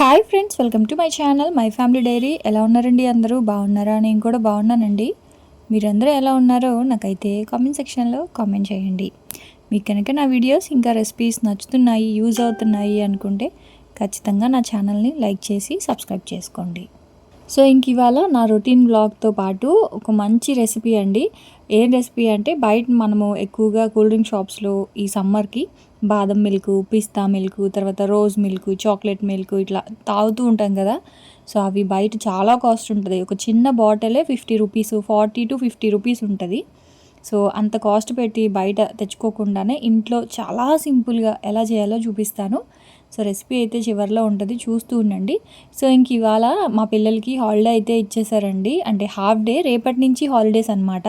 Hi friends welcome to my channel my family diary ఎలా ఉన్నారండి అందరూ? బాగున్నారా? నేను కూడా బాగున్నానండి. మీరందరూ ఎలా ఉన్నారో నాకైతే కామెంట్ సెక్షన్లో కామెంట్ చేయండి. మీకు కనుక నా వీడియోస్ ఇంకా రెసిపీస్ నచ్చుతున్నాయి యూజ్ అవుతున్నాయి అనుకుంటే ఖచ్చితంగా నా ఛానల్ని లైక్ చేసి సబ్స్క్రైబ్ చేసుకోండి. సో ఇంక ఇవాళ నా రొటీన్ బ్లాగ్తో పాటు ఒక మంచి రెసిపీ అండి. ఏం రెసిపీ అంటే బయట మనము ఎక్కువగా కూల్ డ్రింక్ షాప్స్లో ఈ సమ్మర్కి బాదం మిల్క్ పిస్తా మిల్క్ తర్వాత రోజ్ మిల్క్ చాక్లెట్ మిల్క్ ఇట్లా తాగుతూ ఉంటాం కదా. సో అవి బయట చాలా కాస్ట్ ఉంటుంది. ఒక చిన్న బాటిలే fifty rupees forty to fifty rupees ఉంటుంది. సో అంత కాస్ట్ పెట్టి బయట తెచ్చుకోకుండానే ఇంట్లో చాలా సింపుల్గా ఎలా చేయాలో చూపిస్తాను. సో రెసిపీ అయితే చివరిలో ఉంటుంది చూస్తూ ఉండండి. సో ఇంక ఇవాళ మా పిల్లలకి హాలిడే అయితే ఇచ్చేసారండి. అంటే హాఫ్ డే రేపటి నుంచి హాలిడేస్ అనమాట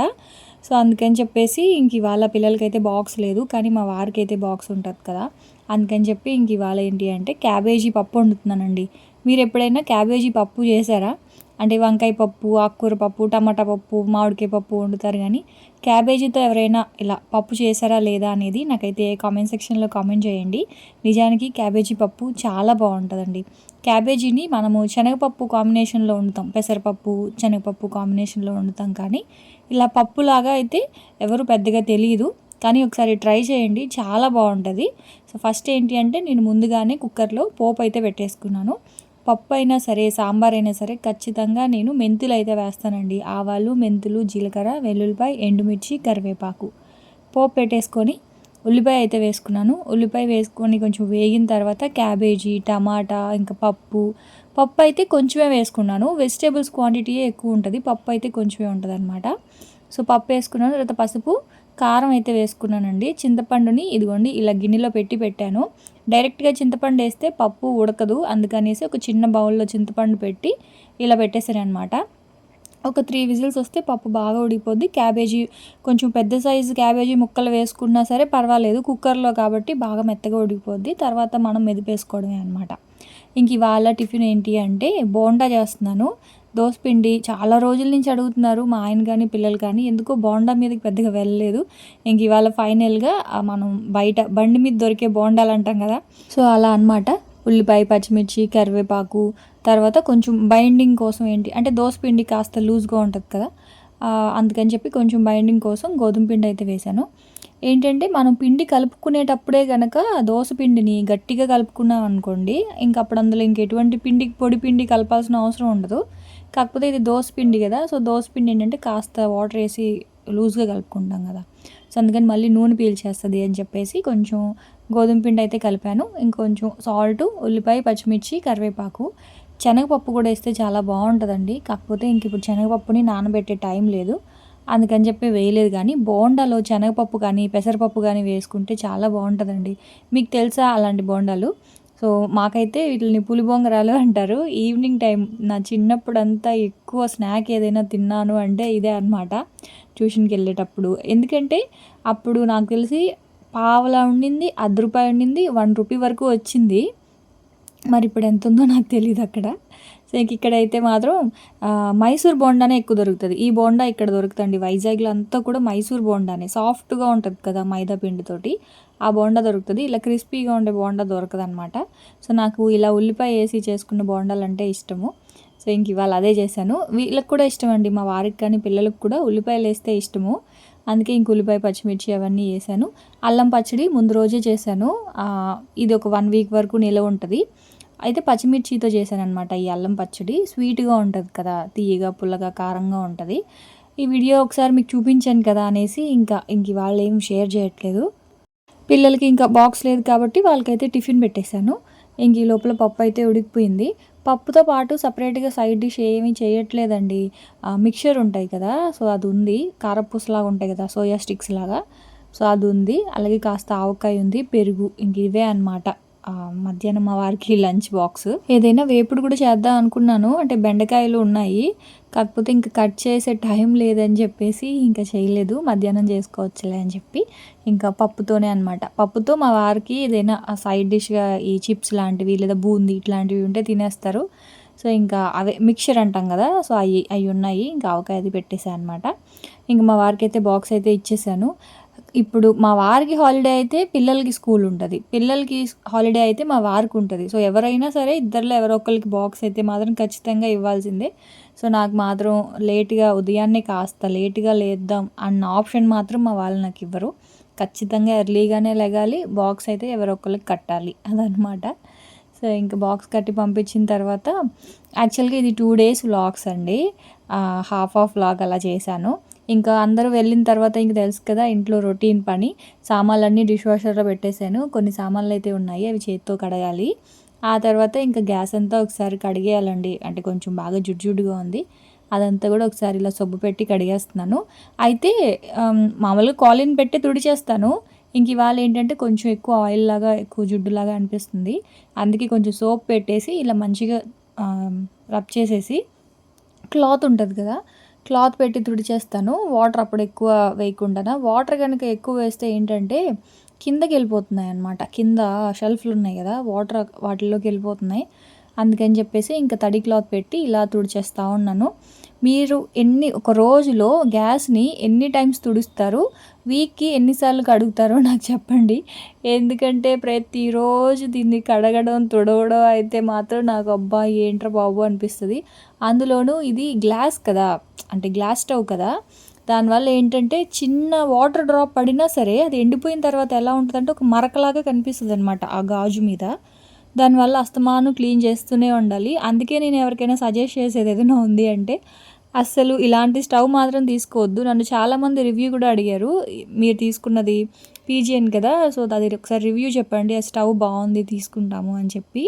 సో అందుకని చెప్పేసి ఇంక ఇవాళ పిల్లలకైతే బాక్స్ లేదు కానీ మా వారికి అయితే బాక్స్ ఉంటుంది కదా. అందుకని చెప్పి ఇంక ఇవాళ ఏంటి అంటే క్యాబేజీ పప్పు వండుతున్నానండి. మీరు ఎప్పుడైనా క్యాబేజీ పప్పు చేశారా? అంటే వంకాయ పప్పు ఆకుకూర పప్పు టమాటా పప్పు మామిడికాయ పప్పు వండుతారు కానీ క్యాబేజీతో ఎవరైనా ఇలా పప్పు చేశారా లేదా అనేది నాకైతే కామెంట్ సెక్షన్లో కామెంట్ చేయండి. నిజానికి క్యాబేజీ పప్పు చాలా బాగుంటుందండి. క్యాబేజీని మనము శనగపప్పు కాంబినేషన్లో వండుతాం పెసరపప్పు శనగపప్పు కాంబినేషన్లో వండుతాం కానీ ఇలా పప్పులాగా అయితే ఎవరు పెద్దగా తెలియదు కానీ ఒకసారి ట్రై చేయండి. చాలా బాగుంటుంది. సో ఫస్ట్ ఏంటి అంటే నేను ముందుగానే కుక్కర్లో పోపు అయితే పెట్టేసుకున్నాను. పప్పు అయినా సరే సాంబార్ అయినా సరే ఖచ్చితంగా నేను మెంతులు అయితే వేస్తానండి. ఆవాలు మెంతులు జీలకర్ర వెల్లుల్లిపాయ ఎండుమిర్చి కరివేపాకు. పోపు పెట్టేసుకొని ఉల్లిపాయ అయితే వేసుకున్నాను. ఉల్లిపాయ వేసుకొని కొంచెం వేగిన తర్వాత క్యాబేజీ టమాటా ఇంకా పప్పు పప్పు అయితే కొంచెమే వేసుకున్నాను. వెజిటేబుల్స్ క్వాంటిటీయే ఎక్కువ ఉంటుంది. పప్పు అయితే కొంచెమే ఉంటుంది అనమాట సో పప్పు వేసుకున్నాను. తర్వాత పసుపు కారం అయితే వేసుకున్నానండి. చింతపండుని ఇదిగోండి ఇలా గిన్నెలో పెట్టి పెట్టాను. డైరెక్ట్గా చింతపండు వేస్తే పప్పు ఉడకదు. అందుకనేసి ఒక చిన్న బౌల్లో చింతపండు పెట్టి ఇలా పెట్టేశాను అనమాట ఒక త్రీ విజిల్స్ వస్తే పప్పు బాగా ఉడికిపోద్ది. క్యాబేజీ కొంచెం పెద్ద సైజు క్యాబేజీ ముక్కలు వేసుకున్నా సరే పర్వాలేదు. కుక్కర్లో కాబట్టి బాగా మెత్తగా ఉడికిపోద్ది. తర్వాత మనం మెదిపేసుకోవడమే అనమాట ఇంక ఇవాళ టిఫిన్ ఏంటి అంటే బోండా చేస్తున్నాను. దోసపిండి చాలా రోజుల నుంచి అడుగుతున్నారు మా ఆయన కానీ పిల్లలు కానీ ఎందుకో బోండా మీదకి పెద్దగా వెళ్ళలేదు. ఇంక ఇవాళ ఫైనల్గా మనం బయట బండి మీద దొరికే బోండాలు అంటాం కదా. సో అలా అనమాట ఉల్లిపాయ పచ్చిమిర్చి కరివేపాకు తర్వాత కొంచెం బైండింగ్ కోసం ఏంటి అంటే దోసపిండి కాస్త లూజ్గా ఉంటుంది కదా. అందుకని చెప్పి కొంచెం బైండింగ్ కోసం గోధుమ పిండి అయితే వేశాను. ఏంటంటే మనం పిండి కలుపుకునేటప్పుడే కనుక దోశ పిండిని గట్టిగా కలుపుకున్నాం అనుకోండి ఇంక అప్పుడు అందులో ఇంకెటువంటి పిండి పొడి పిండి కలపాల్సిన అవసరం ఉండదు. కాకపోతే ఇది దోశ పిండి కదా సో దోశ పిండి ఏంటంటే కాస్త వాటర్ వేసి లూజ్గా కలుపుకుంటాం కదా. సో అందుకని మళ్ళీ నూనె పీల్చేస్తుంది అని చెప్పేసి కొంచెం గోధుమ పిండి అయితే కలిపాను. ఇంకొంచెం సాల్ట్ ఉల్లిపాయ పచ్చిమిర్చి కరివేపాకు. శనగపప్పు కూడా వేస్తే చాలా బాగుంటుందండి. కాకపోతే ఇంక ఇప్పుడు శనగపప్పుని నానబెట్టే టైం లేదు. అందుకని చెప్పి వేయలేదు కానీ బోండాలో శనగపప్పు కానీ పెసరపప్పు కానీ వేసుకుంటే చాలా బాగుంటుందండి. మీకు తెలుసా అలాంటి బోండాలు? సో మాకైతే వీటిని పులిబొంగరాలు అంటారు. ఈవినింగ్ టైం నా చిన్నప్పుడు అంతా ఎక్కువ స్నాక్ ఏదైనా తిన్నాను అంటే ఇదే అనమాట ట్యూషన్కి వెళ్ళేటప్పుడు. ఎందుకంటే అప్పుడు నాకు తెలిసి పావలా ఉండింది అర్ధ రూపాయి ఉండింది వన్ రూపీ వరకు వచ్చింది. మరి ఇప్పుడు ఎంత ఉందో నాకు తెలియదు అక్కడ. సో ఇంక ఇక్కడైతే మాత్రం మైసూర్ బోండానే ఎక్కువ దొరుకుతుంది. ఈ బోండా ఇక్కడ దొరుకుతుంది వైజాగ్లో అంతా కూడా మైసూర్ బోండానే. సాఫ్ట్గా ఉంటుంది కదా మైదా పిండితోటి. ఆ బోండా దొరుకుతుంది. ఇలా క్రిస్పీగా ఉండే బోండా దొరకదు అనమాట సో నాకు ఇలా ఉల్లిపాయ వేసి చేసుకున్న బోండాలు అంటే ఇష్టము. సో ఇంక ఇవాళ అదే చేశాను. వీళ్ళకి కూడా ఇష్టం అండి మా వారికి కానీ పిల్లలకు కూడా ఉల్లిపాయలు వేస్తే ఇష్టము. అందుకే ఇంక ఉల్లిపాయ పచ్చిమిర్చి అవన్నీ వేసాను. అల్లం పచ్చడి ముందు రోజే చేశాను. ఇది ఒక వన్ వీక్ వరకు నిలవ ఉంటుంది. అయితే పచ్చిమిర్చితో చేశానమాట అనమాట ఈ అల్లం పచ్చడి. స్వీట్గా ఉంటుంది కదా తీయగా పుల్లగా కారంగా ఉంటుంది. ఈ వీడియో ఒకసారి మీకు చూపించాను కదా అనేసి ఇంకా ఇంక వాళ్ళు ఏం షేర్ చేయట్లేదు. పిల్లలకి ఇంకా బాక్స్ లేదు కాబట్టి వాళ్ళకైతే టిఫిన్ పెట్టేశాను. ఇంక ఈ లోపల పప్పు అయితే ఉడికిపోయింది. పప్పుతో పాటు సపరేట్గా సైడ్ డిష్ ఏమీ చేయట్లేదండి. మిక్చర్ ఉంటాయి కదా సో అది ఉంది. కారపూసలాగా ఉంటాయి కదా సోయా స్టిక్స్ లాగా. సో అది ఉంది. అలాగే కాస్త ఆవకాయ ఉంది పెరుగు ఇంక ఇవే అనమాట మధ్యాహ్నం మా వారికి లంచ్ బాక్స్. ఏదైనా వేపుడు కూడా చేద్దాం అనుకున్నాను. అంటే బెండకాయలు ఉన్నాయి. కాకపోతే ఇంకా కట్ చేసే టైం లేదని చెప్పేసి ఇంకా చేయలేదు. మధ్యాహ్నం చేసుకోవచ్చులే అని చెప్పి ఇంకా పప్పుతోనే అనమాట పప్పుతో మా వారికి ఏదైనా సైడ్ డిష్గా ఈ చిప్స్ లాంటివి లేదా బూందీ ఇట్లాంటివి ఉంటే తినేస్తారు. సో ఇంకా అవే మిక్చర్ అంటాం కదా. సో అవి అవి ఉన్నాయి. ఇంకా ఆవకాయ అది పెట్టేసాను అనమాట ఇంకా మా వారికి అయితే బాక్స్ అయితే ఇచ్చేసాను. ఇప్పుడు మా వారికి హాలిడే అయితే పిల్లలకి స్కూల్ ఉంటుంది. పిల్లలకి హాలిడే అయితే మా వారికి ఉంటుంది. సో ఎవరైనా సరే ఇద్దరిలో ఎవరో ఒకరికి బాక్స్ అయితే మాత్రం ఖచ్చితంగా ఇవ్వాల్సిందే. సో నాకు మాత్రం లేట్గా ఉదయాన్నే కాస్త లేట్గా లేద్దాం అన్న ఆప్షన్ మాత్రం మా వాళ్ళు నాకు ఇవ్వరు. ఖచ్చితంగా ఎర్లీగానే లెగాలి బాక్స్ అయితే ఎవరో ఒకరికి కట్టాలి అదనమాట సో ఇంకా బాక్స్ కట్టి పంపించిన తర్వాత యాక్చువల్గా ఇది టూ డేస్ వ్లాగ్స్ అండి. హాఫ్ ఆఫ్ వ్లాగ్ అలా చేశాను. ఇంకా అందరూ వెళ్ళిన తర్వాత ఇంక తెలుసు కదా ఇంట్లో రొటీన్ పని. సామాన్లన్నీ డిష్ వాషర్లో పెట్టేశాను. కొన్ని సామాన్లు అయితే ఉన్నాయి అవి చేతితో కడగాలి. ఆ తర్వాత ఇంకా గ్యాస్ అంతా ఒకసారి కడిగేయాలండి. అంటే కొంచెం బాగా జుడ్జుడ్డుగా ఉంది. అదంతా కూడా ఒకసారి ఇలా సబ్బు పెట్టి కడిగేస్తున్నాను. అయితే మామూలుగా కాలిన్ పెట్టి తుడిచేస్తాను. ఇంక ఇవాళ ఏంటంటే కొంచెం ఎక్కువ ఆయిల్ లాగా ఎక్కువ జుడ్డులాగా అనిపిస్తుంది. అందుకే కొంచెం సోప్ పెట్టేసి ఇలా మంచిగా రబ్ చేసేసి క్లాత్ ఉంటుంది కదా క్లాత్ పెట్టి తుడిచేస్తాను. వాటర్ అప్పుడు ఎక్కువ వేయకుండా వాటర్ కనుక ఎక్కువ వేస్తే ఏంటంటే కిందకి వెళ్ళిపోతున్నాయి అనమాట కింద షెల్ఫ్లు ఉన్నాయి కదా వాటర్ వాటిల్లోకి వెళ్ళిపోతున్నాయి. అందుకని చెప్పేసి ఇంకా తడి క్లాత్ పెట్టి ఇలా తుడిచేస్తూ ఉన్నాను. మీరు ఎన్ని ఒక రోజులో గ్యాస్ని ఎన్ని టైమ్స్ తుడుస్తారు? వీక్కి ఎన్నిసార్లు కడుగుతారో నాకు చెప్పండి. ఎందుకంటే ప్రతిరోజు దీన్ని కడగడం తుడవడం అయితే మాత్రం నాకు అబ్బా ఏంట్రా బాబు అనిపిస్తుంది. అందులోనూ ఇది గ్లాస్ కదా అంటే గ్లాస్ స్టవ్ కదా. దానివల్ల ఏంటంటే చిన్న వాటర్ డ్రాప్ పడినా సరే అది ఎండిపోయిన తర్వాత ఎలా ఉంటుందంటే ఒక మరకలాగా కనిపిస్తుంది అనమాట ఆ గాజు మీద. దానివల్ల అస్తమాను క్లీన్ చేస్తూనే ఉండాలి. అందుకే నేను ఎవరికైనా సజెస్ట్ చేసేది ఏదైనా ఉంది అంటే అస్సలు ఇలాంటి స్టవ్ మాత్రం తీసుకోవద్దు. నన్ను చాలామంది రివ్యూ కూడా అడిగారు. మీరు తీసుకున్నది పీజిఎన్ కదా సో అది ఒకసారి రివ్యూ చెప్పండి. ఆ స్టవ్ బాగుంది తీసుకుంటాము అని చెప్పి.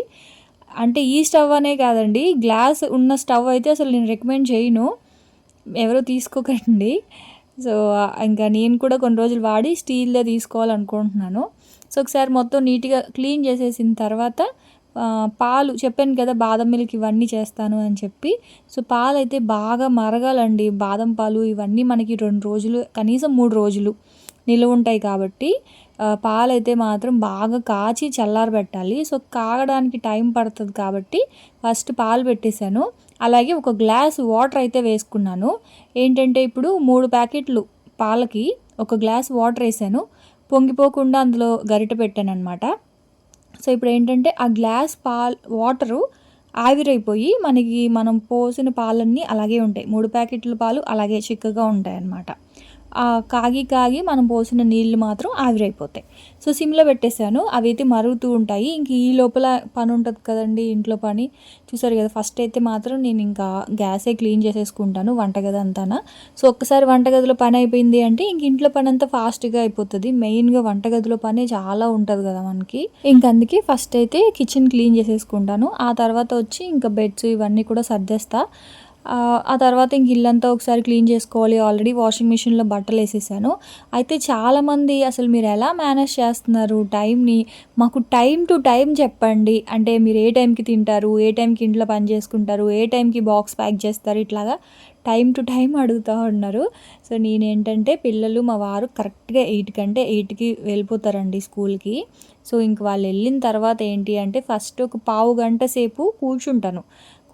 అంటే ఈ స్టవ్ అనే కాదండి గ్లాస్ ఉన్న స్టవ్ అయితే అసలు నేను రికమెండ్ చేయను. ఎవరో తీసుకోకండి. సో ఇంకా నేను కూడా కొన్ని రోజులు వాడి స్టీల్దే తీసుకోవాలనుకుంటున్నాను. సో ఒకసారి మొత్తం నీట్గా క్లీన్ చేసేసిన తర్వాత పాలు చెప్పాను కదా బాదం మిల్క్ ఇవన్నీ చేస్తాను అని చెప్పి. సో పాలు అయితే బాగా మరగాలండి. బాదం పాలు ఇవన్నీ మనకి రెండు రోజులు కనీసం మూడు రోజులు నిలువ ఉంటాయి కాబట్టి పాలైతే మాత్రం బాగా కాచి చల్లారబెట్టాలి సో కాగడానికి టైం పడుతుంది కాబట్టి ఫస్ట్ పాలు పెట్టేశాను. అలాగే ఒక గ్లాస్ వాటర్ అయితే వేసుకున్నాను. ఏంటంటే ఇప్పుడు మూడు ప్యాకెట్లు పాలకి ఒక గ్లాస్ వాటర్ వేసాను. పొంగిపోకుండా అందులో గరిట పెట్టాను అనమాట సో ఇప్పుడు ఏంటంటే ఆ గ్లాస్ పాల్ వాటరు ఆవిరైపోయి మనకి మనం పోసిన పాలన్నీ అలాగే ఉంటాయి. మూడు ప్యాకెట్ల పాలు అలాగే చిక్కగా ఉంటాయి అన్నమాట కాగి కాగి మనం పోసిన నీళ్ళు మాత్రం ఆవిరైపోతాయి. సో సిమ్లో పెట్టేశాను. అవి అయితే మరుగుతూ ఉంటాయి. ఇంక ఈ లోపల పని ఉంటుంది కదండి ఇంట్లో పని. చూసారు కదా ఫస్ట్ అయితే మాత్రం నేను ఇంకా గ్యాసే క్లీన్ చేసేసుకుంటాను వంటగది అంతా సో ఒక్కసారి వంటగదిలో పని అయిపోయింది అంటే ఇంక ఇంట్లో పని అంతా ఫాస్ట్గా అయిపోతుంది. మెయిన్గా వంటగదిలో పని చాలా ఉంటుంది కదా మనకి. ఇంక అందుకే ఫస్ట్ అయితే కిచెన్ క్లీన్ చేసేసుకుంటాను. ఆ తర్వాత వచ్చి ఇంకా బెడ్స్ ఇవన్నీ కూడా సర్దేస్తా. ఆ తర్వాత ఇంక ఇల్లంతా ఒకసారి క్లీన్ చేసుకోవాలి. ఆల్రెడీ వాషింగ్ మిషన్లో బట్టలు వేసేసాను. అయితే చాలామంది అసలు మీరు ఎలా మేనేజ్ చేస్తున్నారు టైంని మాకు టైం టు టైం చెప్పండి. అంటే మీరు ఏ టైంకి తింటారు? ఏ టైంకి ఇంట్లో పని చేసుకుంటారు? ఏ టైంకి బాక్స్ ప్యాక్ చేస్తారు? ఇట్లాగా టైం టు టైం అడుగుతూ ఉన్నారు. సో నేనేంటంటే పిల్లలు మా వారు కరెక్ట్గా ఎయిట్ కంటే ఎయిట్కి వెళ్ళిపోతారండి స్కూల్కి సో ఇంక వాళ్ళు వెళ్ళిన తర్వాత ఏంటి అంటే ఫస్ట్ ఒక పావు గంట సేపు కూర్చుంటాను.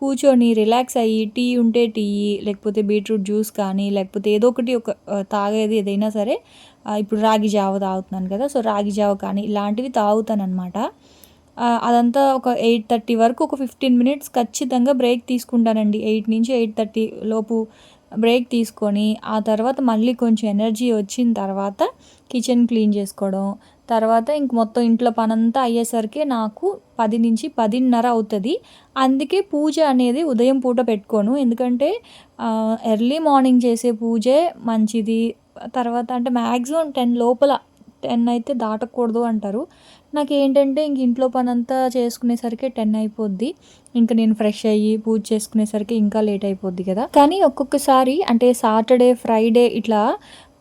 కూర్చొని రిలాక్స్ అయ్యి టీ ఉంటే టీ లేకపోతే బీట్రూట్ జ్యూస్ కానీ లేకపోతే ఏదో ఒకటి ఒక తాగేది ఏదైనా సరే ఇప్పుడు రాగి జావ తాగుతున్నాను కదా సో రాగి జావ కానీ ఇలాంటివి తాగుతాను అనమాట అదంతా ఒక ఎయిట్ థర్టీ వరకు ఒక ఫిఫ్టీన్ మినిట్స్ ఖచ్చితంగా బ్రేక్ తీసుకుంటానండి. ఎయిట్ నుంచి ఎయిట్ థర్టీ లోపు బ్రేక్ తీసుకొని ఆ తర్వాత మళ్ళీ కొంచెం ఎనర్జీ వచ్చిన తర్వాత కిచెన్ క్లీన్ చేసుకోవడం తర్వాత ఇంక మొత్తం ఇంట్లో పనంతా అయ్యేసరికి నాకు పది నుంచి పదిన్నర అవుతుంది. అందుకే పూజ అనేది ఉదయం పూట పెట్టుకోను. ఎందుకంటే ఎర్లీ మార్నింగ్ చేసే పూజే మంచిది. తర్వాత అంటే మ్యాక్సిమం టెన్ లోపల టెన్ అయితే దాటకూడదు అంటారు. నాకు ఏంటంటే ఇంక ఇంట్లో పని అంతా చేసుకునేసరికి టెన్ అయిపోద్ది. ఇంకా నేను ఫ్రెష్ అయ్యి పూజ చేసుకునేసరికి ఇంకా లేట్ అయిపోద్ది కదా. కానీ ఒక్కొక్కసారి అంటే సాటర్డే ఫ్రైడే ఇట్లా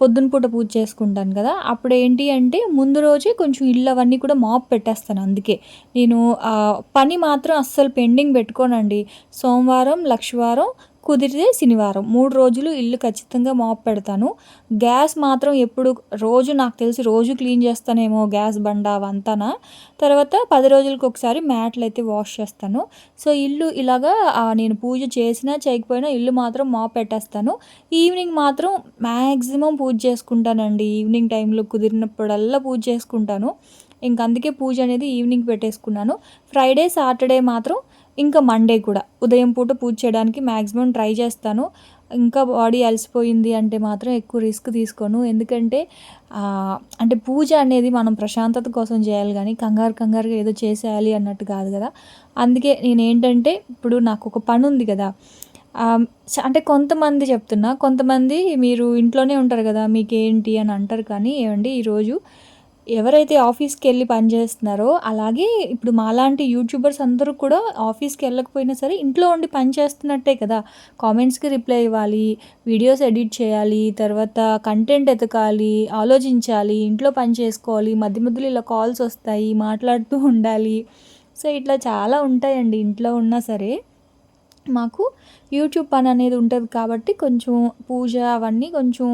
పొద్దున పూట పూజ చేసుకుంటాను కదా. అప్పుడు ఏంటి అంటే ముందు రోజే కొంచెం ఇల్లు అవన్నీ కూడా మాప్ పెట్టేస్తాను అందుకే. నేను పని మాత్రం అస్సలు పెండింగ్ పెట్టుకోనండి. సోమవారం లక్షవారం కుదిరితే శనివారం. మూడు రోజులు ఇల్లు ఖచ్చితంగా మాప్ పెడతాను. గ్యాస్ మాత్రం ఎప్పుడు రోజు నాకు తెలిసి రోజు క్లీన్ చేస్తానేమో గ్యాస్ బండ అవంతానా. తర్వాత పది రోజులకు ఒకసారి మ్యాట్లు అయితే వాష్ చేస్తాను. సో ఇల్లు ఇలాగా నేను పూజ చేసినా చేయకపోయినా ఇల్లు మాత్రం మాప్ పెట్టేస్తాను. ఈవినింగ్ మాత్రం మ్యాక్సిమం పూజ చేసుకుంటానండి. ఈవినింగ్ టైంలో కుదిరినప్పుడల్లా పూజ చేసుకుంటాను. ఇంక అందుకే పూజ అనేది ఈవినింగ్ పెట్టేసుకున్నాను. ఫ్రైడే సాటర్డే మాత్రం ఇంకా మండే కూడా. ఉదయం పూట పూజ చేయడానికి మ్యాక్సిమం ట్రై చేస్తాను. ఇంకా బాడీ అలసిపోయింది అంటే మాత్రం ఎక్కువ రిస్క్ తీసుకోను. ఎందుకంటే అంటే పూజ అనేది మనం ప్రశాంతత కోసం చేయాలి కానీ కంగారు కంగారుగా ఏదో చేసేయాలి అన్నట్టు కాదు కదా. అందుకే నేను ఏంటంటే ఇప్పుడు నాకు ఒక పని ఉంది కదా. అంటే కొంతమంది చెప్తున్నా. కొంతమంది మీరు ఇంట్లోనే ఉంటారు కదా మీకేంటి అని అంటారు కానీ ఏమండి ఈరోజు ఎవరైతే ఆఫీస్కి వెళ్ళి పనిచేస్తున్నారో అలాగే ఇప్పుడు మాలాంటి యూట్యూబర్స్ అందరూ కూడా ఆఫీస్కి వెళ్ళకపోయినా సరే ఇంట్లో ఉండి పని చేస్తున్నట్టే కదా. కామెంట్స్కి రిప్లై ఇవ్వాలి వీడియోస్ ఎడిట్ చేయాలి తర్వాత కంటెంట్ ఎతకాలి ఆలోచించాలి ఇంట్లో పని చేసుకోవాలి మధ్య మధ్యలో ఇలా కాల్స్ వస్తాయి మాట్లాడుతూ ఉండాలి. సో ఇట్లా చాలా ఉంటాయండి ఇంట్లో ఉన్నా సరే. మాకు యూట్యూబ్ పని అనేది ఉంటుంది కాబట్టి కొంచెం పూజ అవన్నీ కొంచెం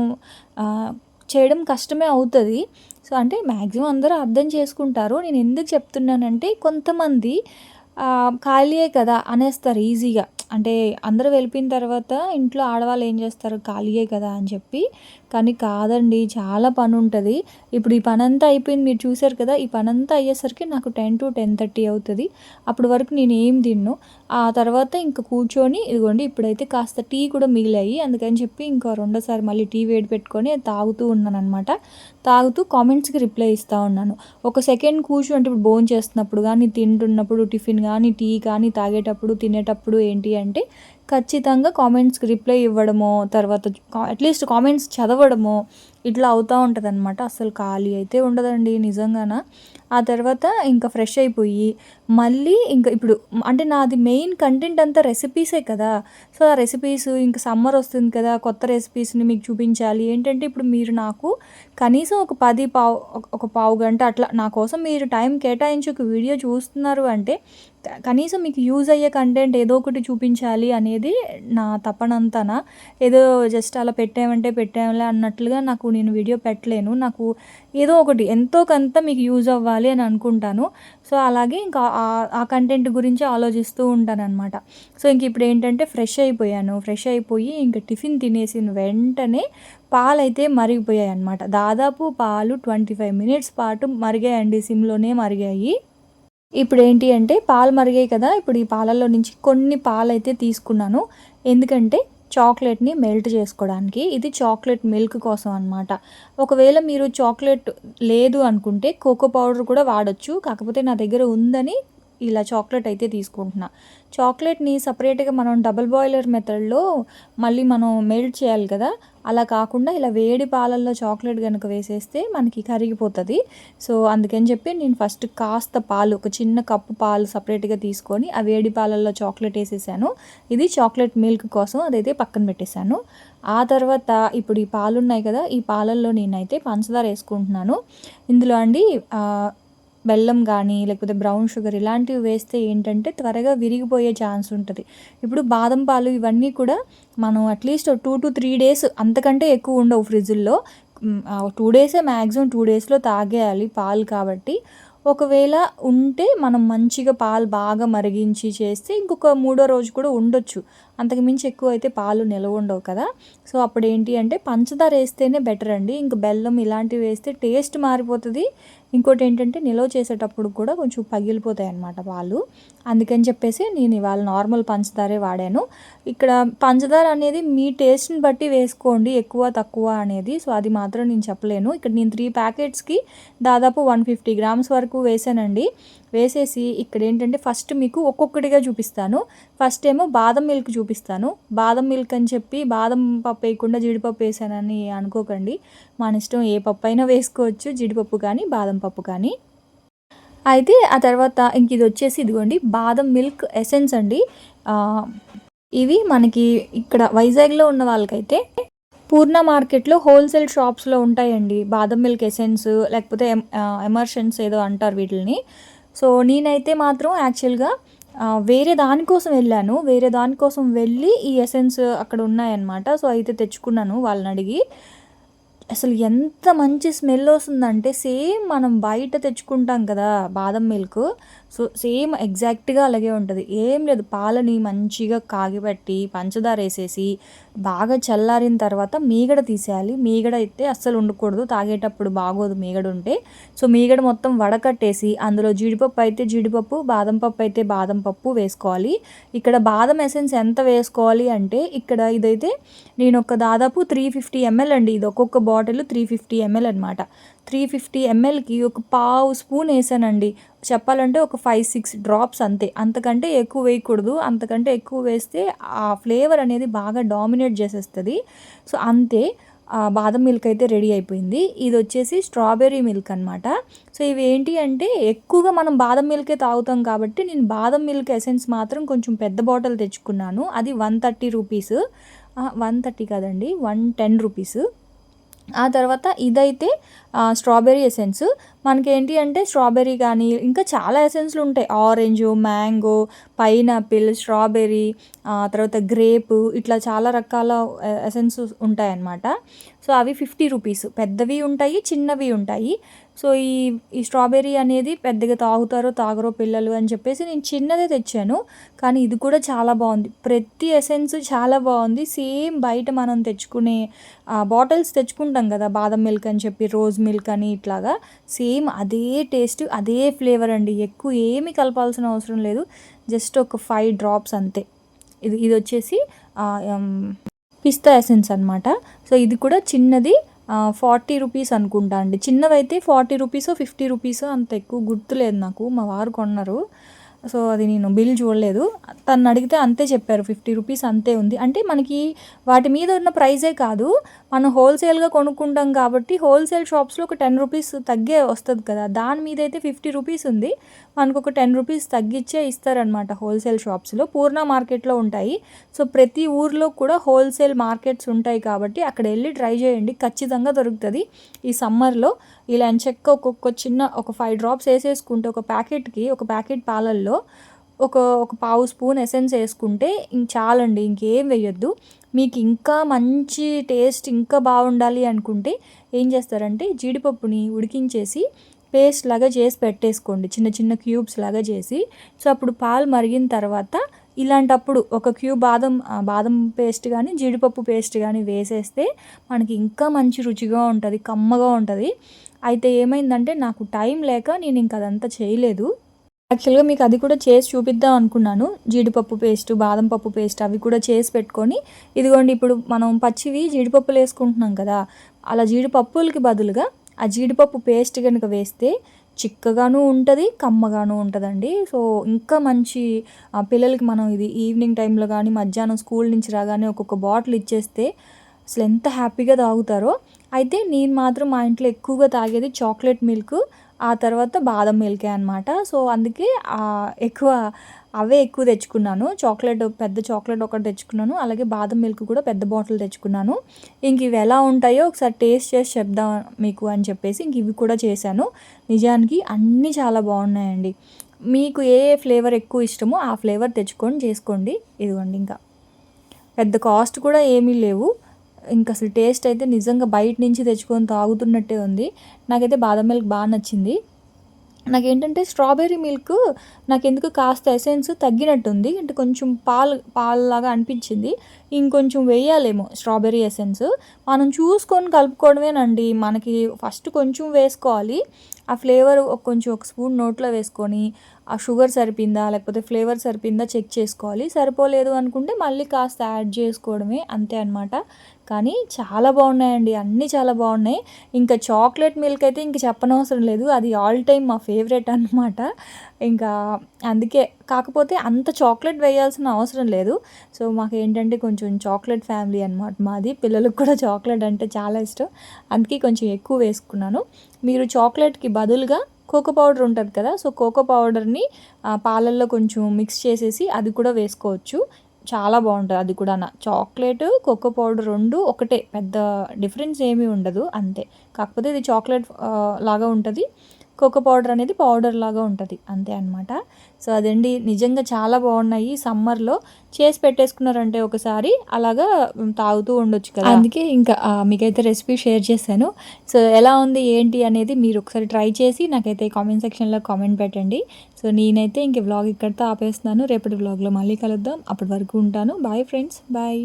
చేయడం కష్టమే అవుతుంది. సో అంటే మ్యాక్సిమం అందరూ అర్థం చేసుకుంటారు. నేను ఎందుకు చెప్తున్నానంటే కొంతమంది ఖాళీయే కదా అనేస్తారు ఈజీగా. అంటే అందరూ వెళ్ళిపోయిన తర్వాత ఇంట్లో ఆడవాళ్ళు ఏం చేస్తారు? ఖాళీయే కదా అని చెప్పి. కానీ కాదండి చాలా పని ఉంటుంది ఇప్పుడు ఈ పని అంతా అయిపోయింది మీరు చూసారు కదా ఈ పని అంతా అయ్యేసరికి నాకు టెన్ టు టెన్ థర్టీ అవుతుంది. అప్పటి వరకు నేను ఏం తిన్ను. ఆ తర్వాత ఇంకా కూర్చొని ఇదిగోండి ఇప్పుడైతే కాస్త టీ కూడా మిగిలాయి. అందుకని చెప్పి ఇంకా రెండోసారి మళ్ళీ టీ వేడి పెట్టుకొని తాగుతూ ఉన్నాను అనమాట తాగుతూ కామెంట్స్కి రిప్లై ఇస్తూ ఉన్నాను. ఒక సెకండ్ కూర్చో అంటే ఇప్పుడు భోజనం చేస్తున్నప్పుడు కానీ తింటున్నప్పుడు టిఫిన్ కానీ టీ కానీ తాగేటప్పుడు తినేటప్పుడు ఏంటి అంటే ఖచ్చితంగా కామెంట్స్కి రిప్లై ఇవ్వడమో తర్వాత అట్లీస్ట్ కామెంట్స్ చదవడమో ఇట్లా అవుతూ ఉంటుంది అనమాట అసలు ఖాళీ అయితే ఉండదండి నిజంగాన. ఆ తర్వాత ఇంకా ఫ్రెష్ అయిపోయి మళ్ళీ ఇంకా ఇప్పుడు అంటే నాది మెయిన్ కంటెంట్ అంతా రెసిపీసే కదా. సో ఆ రెసిపీస్ ఇంకా సమ్మర్ వస్తుంది కదా కొత్త రెసిపీస్ని మీకు చూపించాలి. ఏంటంటే ఇప్పుడు మీరు నాకు కనీసం ఒక పది పావు ఒక పావు గంట అట్లా నా కోసం మీరు టైం కేటాయించి ఒక వీడియో చూస్తున్నారు అంటే కనీసం మీకు యూజ్ అయ్యే కంటెంట్ ఏదో ఒకటి చూపించాలి అనేది నా తపనంతనా. ఏదో జస్ట్ అలా పెట్టామంటే పెట్టాంలే అన్నట్లుగా నాకు నేను వీడియో పెట్టలేను. నాకు ఏదో ఒకటి ఎంతో కొంత మీకు యూజ్ అవ్వాలి అని అనుకుంటాను. సో అలాగే ఇంకా ఆ కంటెంట్ గురించి ఆలోచిస్తూ ఉంటాను అనమాట సో ఇంక ఇప్పుడు ఏంటంటే ఫ్రెష్ అయిపోయాను. ఫ్రెష్ అయిపోయి ఇంకా టిఫిన్ తినేసిన వెంటనే పాలైతే మరిగిపోయాయి అనమాట దాదాపు పాలు ట్వంటీ ఫైవ్ మినిట్స్ పాటు మరిగాయండి సిమ్లోనే మరిగాయి. ఇప్పుడు ఏంటి అంటే పాలు మరిగాయి కదా. ఇప్పుడు ఈ పాలల్లో నుంచి కొన్ని పాలైతే తీసుకున్నాను. ఎందుకంటే చాక్లెట్ని మెల్ట్ చేసుకోవడానికి. ఇది చాక్లెట్ మిల్క్ కోసం అనమాట ఒకవేళ మీరు చాక్లెట్ లేదు అనుకుంటే కోకో పౌడర్ కూడా వాడచ్చు. కాకపోతే నా దగ్గర ఉందని ఇలా చాక్లెట్ అయితే తీసుకుంటున్నా. చాక్లెట్ని సపరేట్గా మనం డబుల్ బాయిలర్ మెథడ్లో మళ్ళీ మనం మెల్ట్ చేయాలి కదా అలా కాకుండా ఇలా వేడి పాలల్లో చాక్లెట్ కనుక వేసేస్తే మనకి కరిగిపోతుంది. సో అందుకని చెప్పి నేను ఫస్ట్ కాస్త పాలు ఒక చిన్న కప్పు పాలు సపరేట్గా తీసుకొని ఆ వేడి పాలల్లో చాక్లెట్ వేసేసాను. ఇది చాక్లెట్ మిల్క్ కోసం అదైతే పక్కన పెట్టేశాను. ఆ తర్వాత ఇప్పుడు ఈ పాలు ఉన్నాయి కదా ఈ పాలల్లో నేనైతే పంచదార వేసుకుంటున్నాను. ఇందులో అండి బెల్లం కానీ లేకపోతే బ్రౌన్ షుగర్ ఇలాంటివి వేస్తే ఏంటంటే త్వరగా విరిగిపోయే ఛాన్స్ ఉంటుంది. ఇప్పుడు బాదం పాలు ఇవన్నీ కూడా మనం at least two to three days అంతకంటే ఎక్కువ ఉండవు ఫ్రిడ్జ్లో టూ డేసే మ్యాక్సిమం టూ డేస్లో తాగేయాలి పాలు కాబట్టి. ఒకవేళ ఉంటే మనం మంచిగా పాలు బాగా మరిగించి చేస్తే ఇంకొక మూడో రోజు కూడా ఉండొచ్చు. అంతకు మించి ఎక్కువ అయితే పాలు నిలవ ఉండవు కదా. సో అప్పుడు ఏంటి అంటే పంచదార వేస్తేనే బెటర్ అండి. ఇంక బెల్లం ఇలాంటివి వేస్తే టేస్ట్ మారిపోతుంది. ఇంకోటి ఏంటంటే నిల్వ చేసేటప్పుడు కూడా కొంచెం పగిలిపోతాయి అన్నమాట పాలు. అందుకని చెప్పేసి నేను ఇవాళ నార్మల్ పంచదారే వాడాను. ఇక్కడ పంచదార అనేది మీ టేస్ట్ని బట్టి వేసుకోండి ఎక్కువ తక్కువ అనేది. సో అది మాత్రం నేను చెప్పలేను. ఇక్కడ నేను త్రీ ప్యాకెట్స్కి దాదాపు వన్ ఫిఫ్టీ గ్రామ్స్ వరకు వేసానండి. వేసేసి ఇక్కడ ఏంటంటే ఫస్ట్ మీకు ఒక్కొక్కటిగా చూపిస్తాను. ఫస్ట్ ఏమో బాదం మిల్క్ చూపిస్తాను. బాదం మిల్క్ అని చెప్పి బాదం పప్పు వేయకుండా జీడిపప్పు వేసానని అనుకోకండి. మన ఇష్టం ఏ పప్పు అయినా వేసుకోవచ్చు జీడిపప్పు కానీ బాదం పప్పు కానీ. అయితే ఆ తర్వాత ఇంక ఇది వచ్చేసి ఇదిగోండి బాదం మిల్క్ ఎసెన్స్ అండి. ఇవి మనకి ఇక్కడ వైజాగ్లో ఉన్న వాళ్ళకైతే పూర్ణ మార్కెట్లో హోల్సేల్ షాప్స్లో ఉంటాయండి బాదం మిల్క్ ఎసెన్స్ లేకపోతే ఎమర్షన్స్ ఏదో అంటారు వీటిని సో నేనైతే మాత్రం యాక్చువల్గా వేరే దానికోసం వెళ్ళాను. వేరే దానికోసం వెళ్ళి ఈ ఎసెన్స్ అక్కడ ఉన్నాయన్నమాట. సో అయితే తెచ్చుకున్నాను వాళ్ళని అడిగి. అసలు ఎంత మంచి స్మెల్ వస్తుందంటే సేమ్ మనం బయట తెచ్చుకుంటాం కదా బాదం మిల్క్. సో సేమ్ ఎగ్జాక్ట్గా అలాగే ఉంటుంది. ఏం లేదు పాలని మంచిగా కాగిపెట్టి పంచదార వేసేసి బాగా చల్లారిన తర్వాత మీగడ తీసేయాలి. మీగడ అయితే అస్సలు ఉండకూడదు. తాగేటప్పుడు బాగోదు మీగడ ఉంటే. సో మీగడ మొత్తం వడకట్టేసి అందులో జీడిపప్పు అయితే జీడిపప్పు బాదం పప్పు అయితే బాదం పప్పు వేసుకోవాలి. ఇక్కడ బాదం ఎసెన్స్ ఎంత వేసుకోవాలి అంటే ఇక్కడ ఇదైతే నేను ఒక దాదాపు త్రీ ఫిఫ్టీ ఎంఎల్ అండి. ఇది ఒక్కొక్క బాటిల్ త్రీ ఫిఫ్టీ ఎంఎల్ అనమాట త్రీ ఫిఫ్టీ ఎంఎల్కి ఒక పావు స్పూన్ వేసానండి. చెప్పాలంటే ఒక ఫైవ్ సిక్స్ డ్రాప్స్ అంతే. అంతకంటే ఎక్కువ వేయకూడదు. అంతకంటే ఎక్కువ వేస్తే ఆ ఫ్లేవర్ అనేది బాగా డామినేట్ చేసేస్తుంది. సో అంతే. బాదం మిల్క్ అయితే రెడీ అయిపోయింది. ఇది వచ్చేసి స్ట్రాబెర్రీ మిల్క్ అనమాట సో ఇవి ఏంటి అంటే ఎక్కువగా మనం బాదం మిల్కే తాగుతాం కాబట్టి నేను బాదం మిల్క్ ఎసెన్స్ మాత్రం కొంచెం పెద్ద బాటిల్ తెచ్చుకున్నాను. అది one thirty rupees. One thirty కాదండి. One ten rupees. ఆ తర్వాత ఇదైతే స్ట్రాబెర్రీ ఎసెన్స్. మనకేంటి అంటే స్ట్రాబెర్రీ కానీ ఇంకా చాలా ఎసెన్స్లు ఉంటాయి. ఆరెంజ్ మ్యాంగో పైనాపిల్ స్ట్రాబెర్రీ తర్వాత గ్రేప్ ఇట్లా చాలా రకాల ఎసెన్స్ ఉంటాయన్నమాట. సో అవి ఫిఫ్టీ రూపీస్. పెద్దవి ఉంటాయి చిన్నవి ఉంటాయి. సో ఈ ఈ స్ట్రాబెర్రీ అనేది పెద్దగా తాగుతారో తాగరో పిల్లలు అని చెప్పేసి నేను చిన్నదే తెచ్చాను. కానీ ఇది కూడా చాలా బాగుంది. ప్రతి ఎసెన్స్ చాలా బాగుంది. సేమ్ బయట మనం తెచ్చుకునే బాటిల్స్ తెచ్చుకుంటాం కదా బాదం మిల్క్ అని చెప్పి రోజ్ మిల్క్ అని ఇట్లాగా. సేమ్ అదే టేస్ట్ అదే ఫ్లేవర్ అండి. ఎక్కువ ఏమి కలపాల్సిన అవసరం లేదు. జస్ట్ ఒక ఫైవ్ డ్రాప్స్ అంతే. ఇది ఇది వచ్చేసి పిస్తా ఎసెన్స్ అనమాట సో ఇది కూడా చిన్నది ఫార్టీ రూపీస్ అనుకుంటా అండి. చిన్నవైతే ఫార్టీ రూపీస్ ఫిఫ్టీ రూపీస్ అంత ఎక్కువ గుర్తులేదు నాకు. మా వారు కొన్నారు. సో అది నేను బిల్ చూడలేదు. తను అడిగితే అంతే చెప్పారు. ఫిఫ్టీ రూపీస్ అంతే ఉంది. అంటే మనకి వాటి మీద ఉన్న ప్రైజే కాదు. మనం హోల్సేల్గా కొనుక్కుంటాం కాబట్టి హోల్సేల్ షాప్స్లో ఒక టెన్ రూపీస్ తగ్గే వస్తుంది కదా దాని మీద అయితే ఫిఫ్టీ రూపీస్ ఉంది. మనకు ఒక టెన్ రూపీస్ తగ్గించే ఇస్తారనమాట హోల్సేల్ షాప్స్లో. పూర్ణ మార్కెట్లో ఉంటాయి. సో ప్రతి ఊర్లో కూడా హోల్సేల్ మార్కెట్స్ ఉంటాయి కాబట్టి అక్కడ వెళ్ళి ట్రై చేయండి. ఖచ్చితంగా దొరుకుతుంది. ఈ సమ్మర్లో ఇలా చెక్క ఒక్కొక్క చిన్న ఒక ఫైవ్ డ్రాప్స్ వేసేసుకుంటే ఒక ప్యాకెట్కి ఒక ప్యాకెట్ పాలల్లో ఒక ఒక పావు స్పూన్ ఎసెన్స్ వేసుకుంటే ఇంక చాలండి. ఇంకేం వేయొద్దు. మీకు ఇంకా మంచి టేస్ట్ ఇంకా బాగుండాలి అనుకుంటే ఏం చేస్తారంటే జీడిపప్పుని ఉడికించేసి పేస్ట్ లాగా చేసి పెట్టేసుకోండి. చిన్న చిన్న క్యూబ్స్ లాగా చేసి. సో అప్పుడు పాలు మరిగిన తర్వాత ఇలాంటప్పుడు ఒక క్యూబ్ బాదం బాదం పేస్ట్ కానీ జీడిపప్పు పేస్ట్ కానీ వేసేస్తే మనకి ఇంకా మంచి రుచిగా ఉంటుంది కమ్మగా ఉంటుంది. అయితే ఏమైందంటే నాకు టైం లేక నేను ఇంక అదంతా చేయలేదు. యాక్చువల్గా మీకు అది కూడా చేసి చూపిద్దాం అనుకున్నాను. జీడిపప్పు పేస్ట్ బాదం పప్పు పేస్ట్ అవి కూడా చేసి పెట్టుకొని ఇదిగోండి ఇప్పుడు మనం పచ్చివి జీడిపప్పులు వేసుకుంటున్నాం కదా అలా జీడిపప్పులకి బదులుగా ఆ జీడిపప్పు పేస్ట్ కనుక వేస్తే చిక్కగాను ఉంటుంది కమ్మగాను ఉంటుందండి. సో ఇంకా మంచి పిల్లలకి మనం ఇది ఈవినింగ్ టైంలో కానీ మధ్యాహ్నం స్కూల్ నుంచి రాగానే ఒక్కొక్క బాటిల్ ఇచ్చేస్తే అసలు ఎంత హ్యాపీగా తాగుతారో. అయితే నేను మాత్రం మా ఇంట్లో ఎక్కువగా తాగేది చాక్లెట్ మిల్క్ ఆ తర్వాత బాదం మిల్కే అనమాట సో అందుకే ఎక్కువ అవే ఎక్కువ తెచ్చుకున్నాను. చాక్లెట్ పెద్ద చాక్లెట్ ఒకటి తెచ్చుకున్నాను. అలాగే బాదం మిల్క్ కూడా పెద్ద బాటిల్ తెచ్చుకున్నాను. ఇంక ఇవి ఎలా ఉంటాయో ఒకసారి టేస్ట్ చేసి చెప్దాం మీకు అని చెప్పేసి ఇంక ఇవి కూడా చేశాను. నిజానికి అన్నీ చాలా బాగున్నాయండి. మీకు ఏ ఫ్లేవర్ ఎక్కువ ఇష్టమో ఆ ఫ్లేవర్ తెచ్చుకొని చేసుకోండి. ఇదిగోండి ఇంకా. పెద్ద కాస్ట్ కూడా ఏమీ లేవు. ఇంకా అసలు టేస్ట్ అయితే నిజంగా బయట నుంచి తెచ్చుకొని తాగుతున్నట్టే ఉంది. నాకైతే బాదం మిల్క్ బాగా నచ్చింది. నాకేంటంటే స్ట్రాబెర్రీ మిల్క్ నాకు ఎందుకు కాస్త ఎసెన్స్ తగ్గినట్టుంది. అంటే కొంచెం పాలు పాలులాగా అనిపించింది. ఇంకొంచెం వేయాలేమో స్ట్రాబెర్రీ ఎసెన్స్. మనం చూసుకొని కలుపుకోవడమేనండి. మనకి ఫస్ట్ కొంచెం వేసుకోవాలి. ఆ ఫ్లేవర్ కొంచెం ఒక స్పూన్ నోట్లో వేసుకొని ఆ షుగర్ సరిపోయిందా లేకపోతే ఫ్లేవర్ సరిపోయిందా చెక్ చేసుకోవాలి. సరిపోలేదు అనుకుంటే మళ్ళీ కాస్త యాడ్ చేసుకోవడమే అంతే అనమాట కానీ చాలా బాగున్నాయండి అన్నీ చాలా బాగున్నాయి. ఇంకా చాక్లెట్ మిల్క్ అయితే ఇంక చెప్పనవసరం లేదు అది ఆల్ టైమ్ మా ఫేవరెట్ అనమాట ఇంకా అందుకే కాకపోతే అంత చాక్లెట్ వేయాల్సిన అవసరం లేదు. సో మాకు ఏంటంటే కొంచెం చాక్లెట్ ఫ్యామిలీ అనమాట మాది పిల్లలకు కూడా చాక్లెట్ అంటే చాలా ఇష్టం. అందుకే కొంచెం ఎక్కువ వేసుకున్నాను. మీరు చాక్లెట్కి బదులుగా కోకో పౌడర్ ఉంటుంది కదా సో కోకో పౌడర్ని పాలల్లో కొంచెం మిక్స్ చేసేసి అది కూడా వేసుకోవచ్చు. చాలా బాగుంటుంది అది కూడా. చాక్లెట్ కోకో పౌడర్ రెండు ఒకటే పెద్ద డిఫరెన్స్ ఏమీ ఉండదు అంతే. కాకపోతే ఇది చాక్లెట్ లాగా ఉంటుంది. కోకో పౌడర్ అనేది పౌడర్ లాగా ఉంటుంది అంతే అనమాట సో అదండి నిజంగా చాలా బాగున్నాయి. సమ్మర్లో చేసి పెట్టేసుకున్నారంటే ఒకసారి అలాగా తాగుతూ ఉండొచ్చు కదా. అందుకే ఇంకా మీకైతే రెసిపీ షేర్ చేశాను. సో ఎలా ఉంది ఏంటి అనేది మీరు ఒకసారి ట్రై చేసి నాకైతే కామెంట్ సెక్షన్లో కామెంట్ పెట్టండి. సో నేనైతే ఇంక వ్లాగ్ ఇక్కడితో ఆపేస్తున్నాను. రేపటి వ్లాగ్లో మళ్ళీ కలుద్దాం. అప్పటి వరకు ఉంటాను. Bye friends. బాయ్.